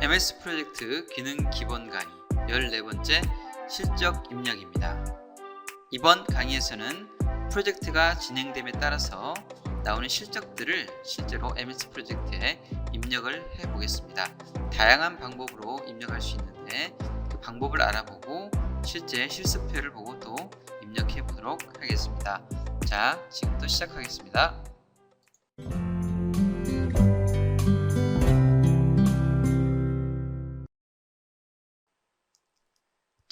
MS 프로젝트 기능 기본 강의 14번째 실적 입력입니다. 이번 강의에서는 프로젝트가 진행됨에 따라서 나오는 실적들을 실제로 MS 프로젝트에 입력을 해 보겠습니다. 다양한 방법으로 입력할 수 있는데 그 방법을 알아보고 실제 실습표를 보고 또 입력해 보도록 하겠습니다. 자, 지금부터 시작하겠습니다.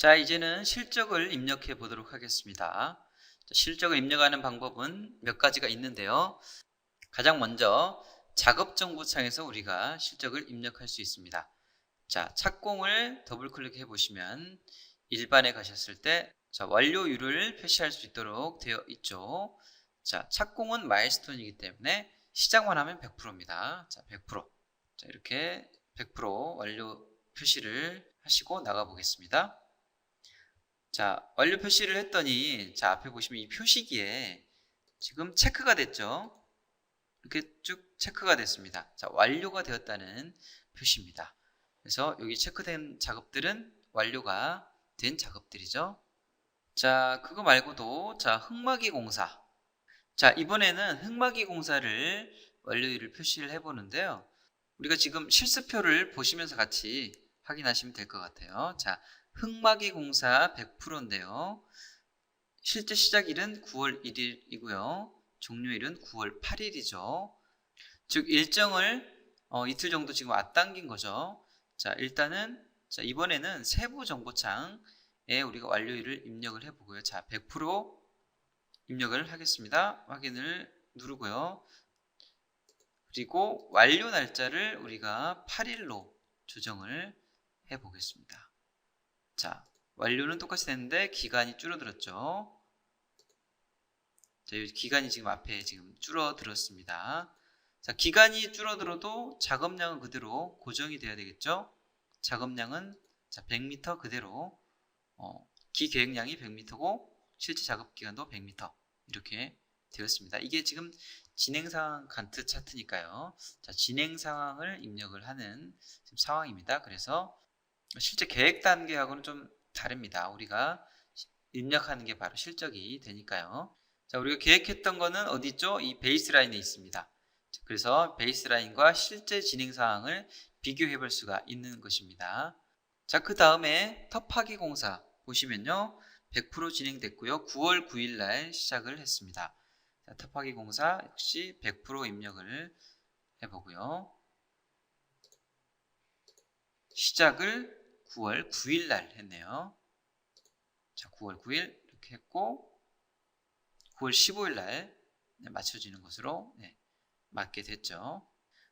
자, 이제는 실적을 입력해 보도록 하겠습니다. 자, 실적을 입력하는 방법은 몇 가지가 있는데요. 가장 먼저 작업 정보창에서 우리가 실적을 입력할 수 있습니다. 자, 착공을 더블 클릭해 보시면 일반에 가셨을 때 자, 완료율을 표시할 수 있도록 되어 있죠. 자, 착공은 마일스톤이기 때문에 시작만 하면 100%입니다. 자, 100%. 자, 이렇게 100% 완료 표시를 하시고 나가 보겠습니다. 자, 완료 표시를 했더니 자, 앞에 보시면 이 표시기에 지금 체크가 됐죠. 이렇게 쭉 체크가 됐습니다. 자, 완료가 되었다는 표시입니다. 그래서 여기 체크된 작업들은 완료가 된 작업들이죠. 자, 그거 말고도 자, 흑마기 공사. 자, 이번에는 흑마기 공사를 완료일을 표시를 해 보는데요. 우리가 지금 실습표를 보시면서 같이 확인하시면 될 것 같아요. 자, 흑마기 공사 100%인데요. 실제 시작일은 9월 1일이고요. 종료일은 9월 8일이죠. 즉 일정을 어, 이틀 정도 지금 앞당긴 거죠. 자, 일단은 자, 이번에는 세부 정보창에 우리가 완료일을 입력을 해 보고요. 자, 100% 입력을 하겠습니다. 확인을 누르고요. 그리고 완료 날짜를 우리가 8일로 조정을 해 보겠습니다. 자, 완료는 똑같이 됐는데 기간이 줄어들었죠. 자, 이 기간이 지금 앞에 지금 줄어들었습니다. 자, 기간이 줄어들어도 작업량은 그대로 고정이 돼야 되겠죠. 작업량은 자, 100m 그대로 어, 기계획량이 100m고 실제 작업 기간도 100m 이렇게 되었습니다. 이게 지금 진행 상황 간트 차트니까요. 자, 진행 상황을 입력을 하는 상황입니다. 그래서 실제 계획 단계하고는 좀 다릅니다. 우리가 입력하는 게 바로 실적이 되니까요. 자, 우리가 계획했던 거는 어디 있죠? 이 베이스라인에 있습니다. 그래서 베이스라인과 실제 진행 상황을 비교해 볼 수가 있는 것입니다. 자, 그 다음에 터파기 공사 보시면요. 100% 진행됐고요. 9월 9일 날 시작을 했습니다. 자, 터파기 공사 역시 100% 입력을 해보고요. 시작을 9월 9일 날 했네요. 자, 9월 9일 이렇게 했고 9월 15일 날 네, 맞춰지는 것으로 네, 맞게 됐죠.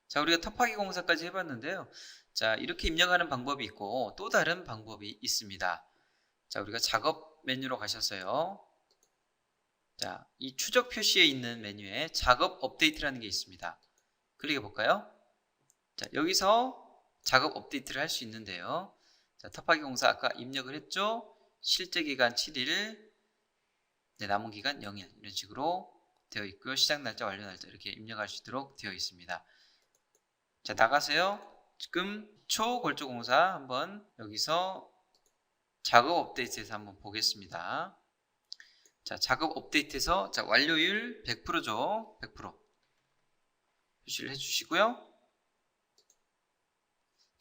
자, 우리가 터파기 공사까지 해봤는데요. 자, 이렇게 입력하는 방법이 있고 또 다른 방법이 있습니다. 자, 우리가 작업 메뉴로 가셨어요. 자, 이 추적 표시에 있는 메뉴에 작업 업데이트라는 게 있습니다. 클릭해 볼까요? 자, 여기서 작업 업데이트를 할 수 있는데요. 자, 터파기 공사 아까 입력을 했죠? 실제 기간 7일, 네, 남은 기간 0일 이런 식으로 되어 있고요. 시작 날짜, 완료 날짜 이렇게 입력할 수 있도록 되어 있습니다. 자, 나가세요. 지금 초골조 공사 한번 여기서 작업 업데이트에서 한번 보겠습니다. 자, 작업 업데이트에서 자, 완료율 100%죠. 100% 표시를 해 주시고요.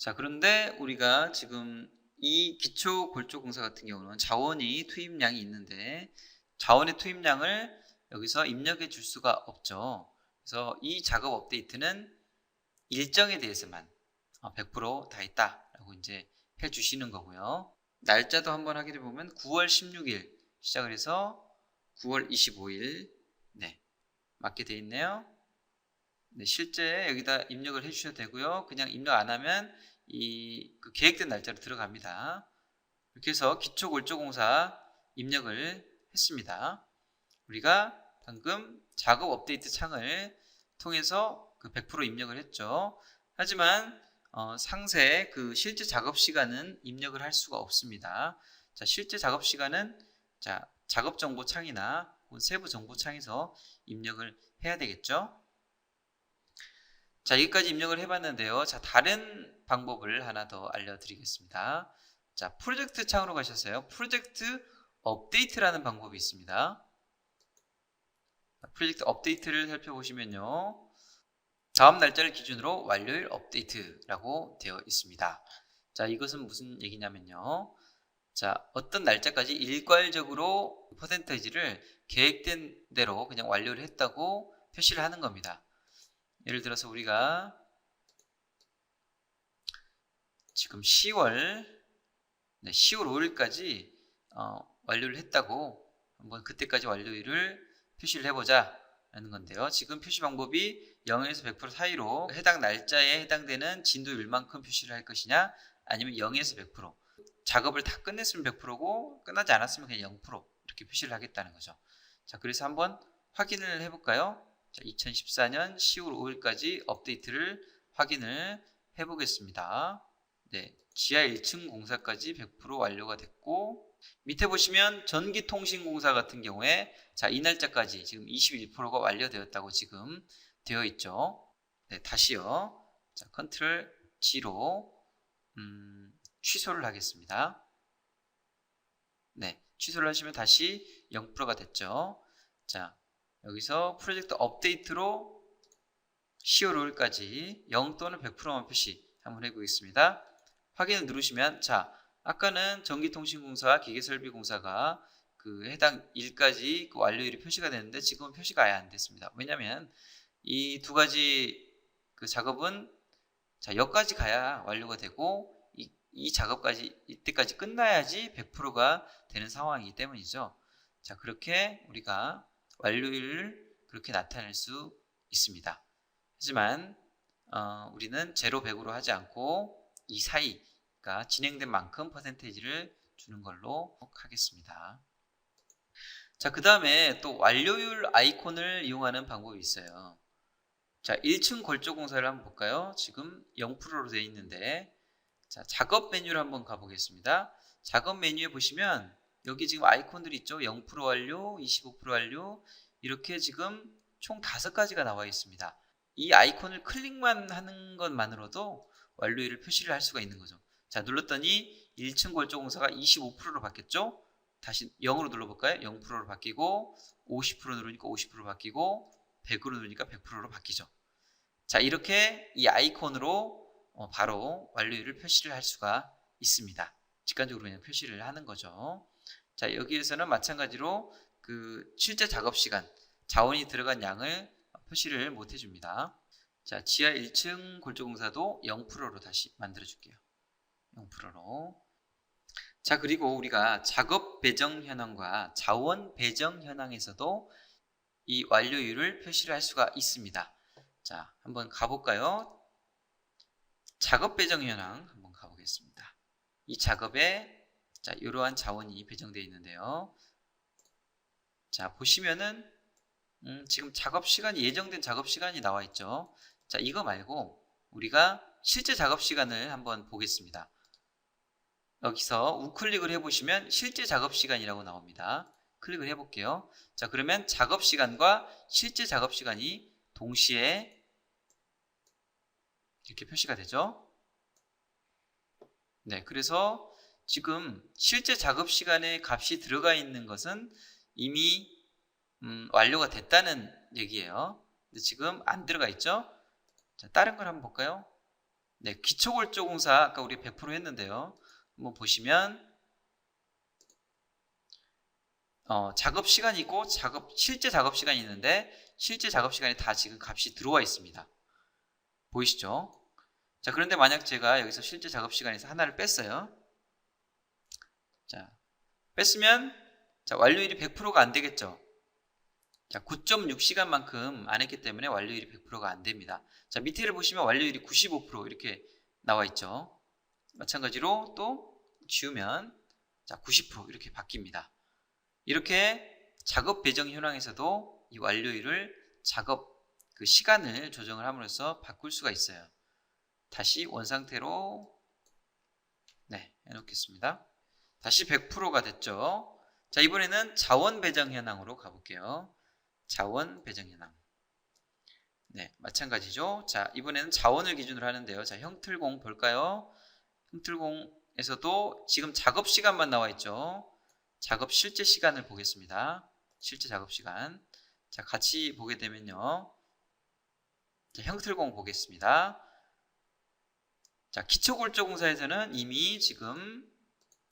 자, 그런데 우리가 지금 이 기초 골조 공사 같은 경우는 자원이 투입량이 있는데 자원의 투입량을 여기서 입력해 줄 수가 없죠. 그래서 이 작업 업데이트는 일정에 대해서만 100%다 있다라고 이제 해 주시는 거고요. 날짜도 한번 하게 보면 9월 16일 시작을 해서 9월 25일 네 맞게 돼 있네요. 네, 실제 여기다 입력을 해 주셔도 되고요. 그냥 입력 안 하면 이 그 계획된 날짜로 들어갑니다. 이렇게 해서 기초 골조 공사 입력을 했습니다. 우리가 방금 작업 업데이트 창을 통해서 그 100% 입력을 했죠. 하지만 어, 상세 그 실제 작업 시간은 입력을 할 수가 없습니다. 자, 실제 작업 시간은 자, 작업 정보 창이나 세부 정보 창에서 입력을 해야 되겠죠. 자, 여기까지 입력을 해봤는데요. 자, 다른 방법을 하나 더 알려드리겠습니다. 자, 프로젝트 창으로 가셔서요. 프로젝트 업데이트라는 방법이 있습니다. 프로젝트 업데이트를 살펴보시면요. 다음 날짜를 기준으로 완료일 업데이트라고 되어 있습니다. 자, 이것은 무슨 얘기냐면요. 자, 어떤 날짜까지 일괄적으로 퍼센테이지를 계획된 대로 그냥 완료를 했다고 표시를 하는 겁니다. 예를 들어서 우리가 지금 10월 네, 10월 5일까지 어, 완료를 했다고 한번 그때까지 완료일을 표시를 해보자 라는 건데요. 지금 표시 방법이 0에서 100% 사이로 해당 날짜에 해당되는 진도율만큼 표시를 할 것이냐 아니면 0에서 100% 작업을 다 끝냈으면 100%고 끝나지 않았으면 그냥 0% 이렇게 표시를 하겠다는 거죠. 자, 그래서 한번 확인을 해볼까요? 자, 2014년 10월 5일까지 업데이트를 확인을 해보겠습니다. 네, 지하 1층 공사까지 100% 완료가 됐고 밑에 보시면 전기통신공사 같은 경우에 자, 이 날짜까지 지금 21%가 완료되었다고 지금 되어 있죠. 네, 다시요. 자, 컨트롤 G로 음, 취소를 하겠습니다. 네, 취소를 하시면 다시 0%가 됐죠. 자, 여기서 프로젝트 업데이트로 10월 5일까지 0 또는 100%만 표시 한번 해보겠습니다. 확인을 누르시면 자, 아까는 전기통신공사와 기계설비공사가 그 해당 일까지 그 완료일이 표시가 됐는데 지금은 표시가 아예 안 됐습니다. 왜냐하면 이 두 가지 그 작업은 자 여기까지 가야 완료가 되고 이, 이 작업까지 이때까지 끝나야지 100%가 되는 상황이기 때문이죠. 자 그렇게 우리가 완료일을 그렇게 나타낼 수 있습니다. 하지만 어, 우리는 제로 100으로 하지 않고 이 사이가 진행된 만큼 퍼센테이지를 주는 걸로 하겠습니다. 자, 그 다음에 또 완료율 아이콘을 이용하는 방법이 있어요. 자, 1층 골조 공사를 한번 볼까요? 지금 0%로 되어 있는데, 자, 작업 메뉴를 한번 가보겠습니다. 작업 메뉴에 보시면 여기 지금 아이콘들이 있죠. 0% 완료, 25% 완료, 이렇게 지금 총 5가지가 나와 있습니다. 이 아이콘을 클릭만 하는 것만으로도 완료일을 표시를 할 수가 있는 거죠. 자, 눌렀더니 1층 골조 공사가 25%로 바뀌었죠? 다시 0으로 눌러볼까요? 0%로 바뀌고 50% 누르니까 50% 바뀌고 100으로 누르니까 100%로 바뀌죠. 자 이렇게 이 아이콘으로 어, 바로 완료율을 표시를 할 수가 있습니다. 직관적으로 그냥 표시를 하는 거죠. 자 여기에서는 마찬가지로 그 실제 작업 시간 자원이 들어간 양을 표시를 못 해줍니다. 자 지하 1층 골조공사도 0%로 다시 만들어 줄게요. 0%로 자, 그리고 우리가 작업 배정 현황과 자원 배정 현황에서도 이 완료율을 표시를 할 수가 있습니다. 자, 한번 가볼까요? 작업 배정 현황 한번 가보겠습니다. 이 작업에 자, 이러한 자원이 배정되어 있는데요. 자, 보시면은 음, 지금 작업 시간이 예정된 작업 시간이 나와 있죠. 자, 이거 말고 우리가 실제 작업 시간을 한번 보겠습니다. 여기서 우클릭을 해보시면 실제 작업 시간이라고 나옵니다. 클릭을 해볼게요. 자, 그러면 작업 시간과 실제 작업 시간이 동시에 이렇게 표시가 되죠. 네, 그래서 지금 실제 작업 시간에 값이 들어가 있는 것은 이미 음, 완료가 됐다는 얘기예요. 근데 지금 안 들어가 있죠. 자, 다른 걸 한번 볼까요? 네, 기초골조공사 아까 우리 100% 했는데요. 한번 보시면 어, 작업 시간이 있고 작업 실제 작업 시간이 있는데 실제 작업 시간이 다 지금 값이 들어와 있습니다. 보이시죠? 자 그런데 만약 제가 여기서 실제 작업 시간에서 하나를 뺐어요. 자 뺐으면 자 완료일이 100%가 안 되겠죠. 자 9.6시간만큼 안 했기 때문에 완료일이 100%가 안 됩니다. 자 밑에를 보시면 완료일이 95% 이렇게 나와 있죠. 마찬가지로 또 지우면 자, 90% 이렇게 바뀝니다. 이렇게 작업 배정 현황에서도 이 완료일을 작업 그 시간을 조정을 함으로써 바꿀 수가 있어요. 다시 원상태로 네, 해놓겠습니다. 다시 100%가 됐죠. 자, 이번에는 자원 배정 현황으로 가볼게요. 자원 배정 현황. 네, 마찬가지죠. 자, 이번에는 자원을 기준으로 하는데요. 자, 형틀공 볼까요? 형틀공에서도 지금 작업 시간만 나와 있죠. 작업 실제 시간을 보겠습니다. 실제 작업 시간. 자, 같이 보게 되면요. 자, 형틀공 보겠습니다. 자, 기초골조공사에서는 이미 지금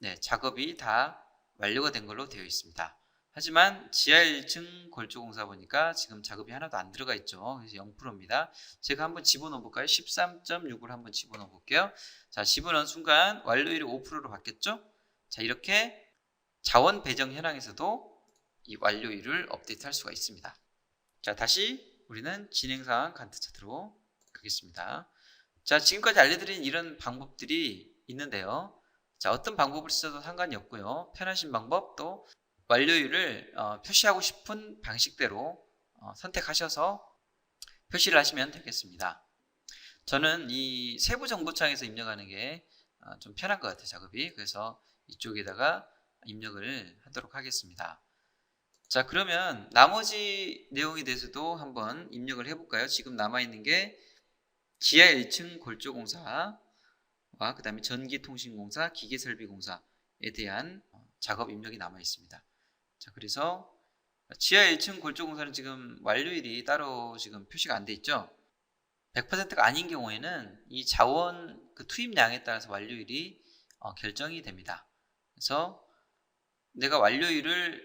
네, 작업이 다 완료가 된 걸로 되어 있습니다. 하지만 지하 1층 골조공사 보니까 지금 작업이 하나도 안 들어가 있죠. 그래서 0%입니다. 제가 한번 집어넣어 볼까요? 13.6을 한번 집어넣어 볼게요. 자, 집어넣은 순간 완료율이 5%로 바뀌었죠? 자, 이렇게 자원 배정 현황에서도 이 완료율을 업데이트 할 수가 있습니다. 자, 다시 우리는 진행 상황 간트 차트로 가겠습니다. 자, 지금까지 알려드린 이런 방법들이 있는데요. 자, 어떤 방법을 써도 상관이 없고요. 편하신 방법 또 완료율을 어, 표시하고 싶은 방식대로 어, 선택하셔서 표시를 하시면 되겠습니다. 저는 이 세부 정보창에서 입력하는 게 좀 편한 것 같아요, 작업이. 그래서 이쪽에다가 입력을 하도록 하겠습니다. 자, 그러면 나머지 내용에 대해서도 한번 입력을 해볼까요? 지금 남아있는 게 지하 1층 골조공사 와 그 다음에 전기통신공사, 기계설비공사에 대한 어, 작업 입력이 남아 있습니다. 자, 그래서 지하 1층 골조공사는 지금 완료일이 따로 지금 표시가 안 돼 있죠. 100%가 아닌 경우에는 이 자원 그 투입량에 따라서 완료일이 어, 결정이 됩니다. 그래서 내가 완료일을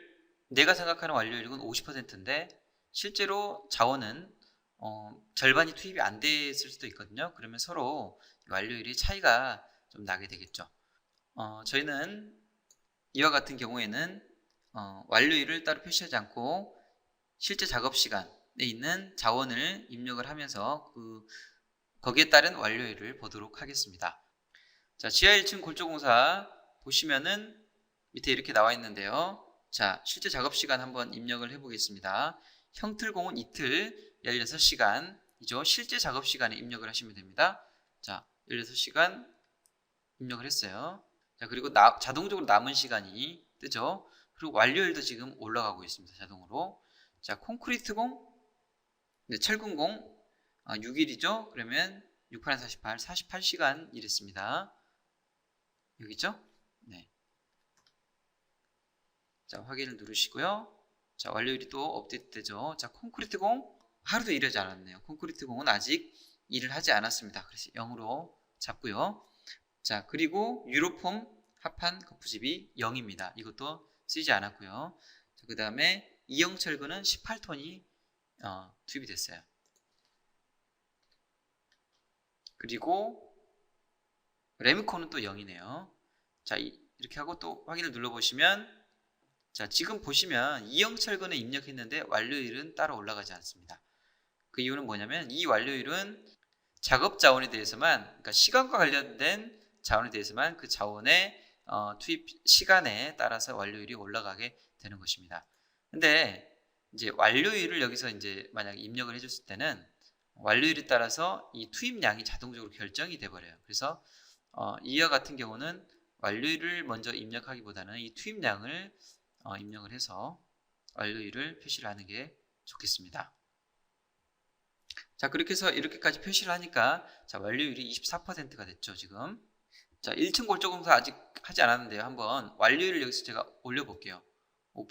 내가 생각하는 완료율은 50%인데 실제로 자원은 어, 절반이 투입이 안 됐을 수도 있거든요. 그러면 서로 완료율이 차이가 좀 나게 되겠죠. 어, 저희는 이와 같은 경우에는 어, 완료율을 따로 표시하지 않고 실제 작업 시간에 있는 자원을 입력을 하면서 그 거기에 따른 완료율을 보도록 하겠습니다. 자, 지하 1층 골조공사 보시면은 밑에 이렇게 나와 있는데요. 자, 실제 작업 시간 한번 입력을 해 보겠습니다. 형틀공은 이틀 16시간이죠. 실제 작업 시간에 입력을 하시면 됩니다. 자, 16시간 입력을 했어요. 자, 그리고 나, 자동적으로 남은 시간이 뜨죠. 그리고 완료율도 지금 올라가고 있습니다. 자동으로. 자, 콘크리트공, 네, 철근공, 아, 6일이죠. 그러면 6 8 48, 48시간 일했습니다. 여기죠? 네. 자, 확인을 누르시고요. 자, 완료율이 또 업데이트 되죠. 자, 콘크리트공 하루도 일하지 않았네요. 콘크리트공은 아직 일을 하지 않았습니다. 그래서 0으로 잡고요. 자, 그리고 유로폼 합판 거푸집이 0입니다. 이것도 쓰지 않았고요. 자, 그 다음에 이형 철근은 18톤이 어, 투입이 됐어요. 그리고 레미콘은 또 0이네요. 자, 이, 이렇게 하고 또 확인을 눌러보시면 자, 지금 보시면 이형 철근에 입력했는데 완료율은 따로 올라가지 않습니다. 그 이유는 뭐냐면 이 완료율은 작업 자원에 대해서만 그러니까 시간과 관련된 자원에 대해서만 그 자원의 어, 투입 시간에 따라서 완료율이 올라가게 되는 것입니다. 근데 이제 완료율을 여기서 이제 만약 입력을 해줬을 때는 완료율에 따라서 이 투입량이 자동적으로 결정이 돼 버려요. 그래서 어, 이와 같은 경우는 완료율을 먼저 입력하기보다는 이 투입량을 어, 입력을 해서 완료율을 표시를 하는 게 좋겠습니다. 자 그렇게 해서 이렇게까지 표시를 하니까 자 완료율이 24%가 됐죠 지금. 자 1층 골조 공사 아직 하지 않았는데요. 한번 완료율을 여기서 제가 올려 볼게요. 5%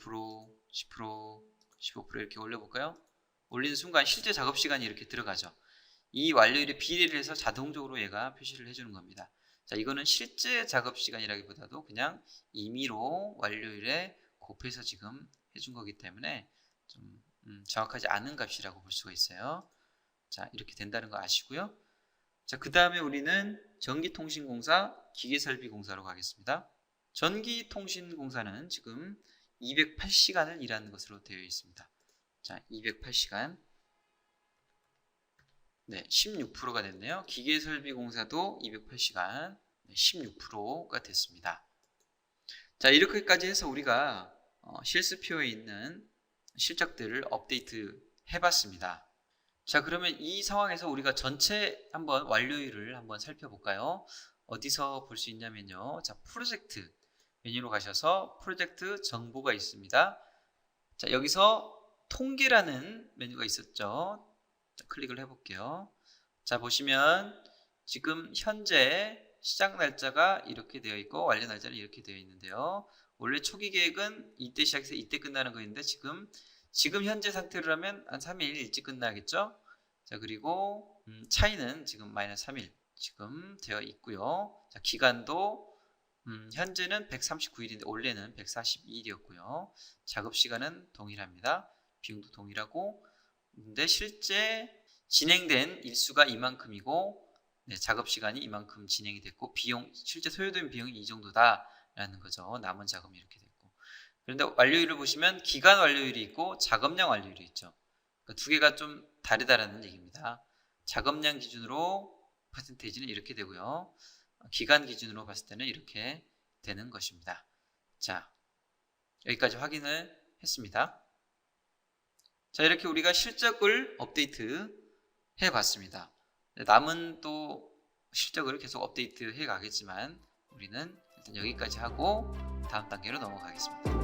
10% 15% 이렇게 올려 볼까요? 올리는 순간 실제 작업 시간이 이렇게 들어가죠. 이 완료율에 비례를 해서 자동적으로 얘가 표시를 해 주는 겁니다. 자 이거는 실제 작업 시간이라기보다도 그냥 임의로 완료율에 곱해서 지금 해준 거기 때문에 좀 음, 정확하지 않은 값이라고 볼 수가 있어요. 자 이렇게 된다는 거 아시고요. 자 그 다음에 우리는 전기통신공사, 기계설비공사로 가겠습니다. 전기통신공사는 지금 208시간을 일하는 것으로 되어 있습니다. 자 208시간 네, 16%가 됐네요. 기계설비공사도 208시간 네, 16%가 됐습니다. 자 이렇게까지 해서 우리가 어, 실습표에 있는 실적들을 업데이트 해봤습니다. 자 그러면 이 상황에서 우리가 전체 한번 완료율을 한번 살펴볼까요? 어디서 볼 수 있냐면요. 자 프로젝트 메뉴로 가셔서 프로젝트 정보가 있습니다. 자 여기서 통계라는 메뉴가 있었죠. 자, 클릭을 해볼게요. 자 보시면 지금 현재 시작 날짜가 이렇게 되어 있고 완료 날짜는 이렇게 되어 있는데요. 원래 초기 계획은 이때 시작해서 이때 끝나는 거였는데 지금 지금 현재 상태로라면 한 3일 일찍 끝나겠죠? 자 그리고 음, 차이는 지금 마이너스 3일 지금 되어 있고요. 자 기간도 음, 현재는 139일인데 원래는 142일이었고요. 작업 시간은 동일합니다. 비용도 동일하고 근데 실제 진행된 일수가 이만큼이고 네, 작업 시간이 이만큼 진행이 됐고 비용 실제 소요된 비용이 이 정도다라는 거죠. 남은 자금이 이렇게 그런데 완료율을 보시면 기간 완료율이 있고 작업량 완료율이 있죠. 그러니까 두 개가 좀 다르다라는 얘기입니다. 작업량 기준으로 퍼센테이지는 이렇게 되고요. 기간 기준으로 봤을 때는 이렇게 되는 것입니다. 자, 여기까지 확인을 했습니다. 자, 이렇게 우리가 실적을 업데이트 해 봤습니다. 남은 또 실적을 계속 업데이트 해 가겠지만 우리는 일단 여기까지 하고 다음 단계로 넘어가겠습니다.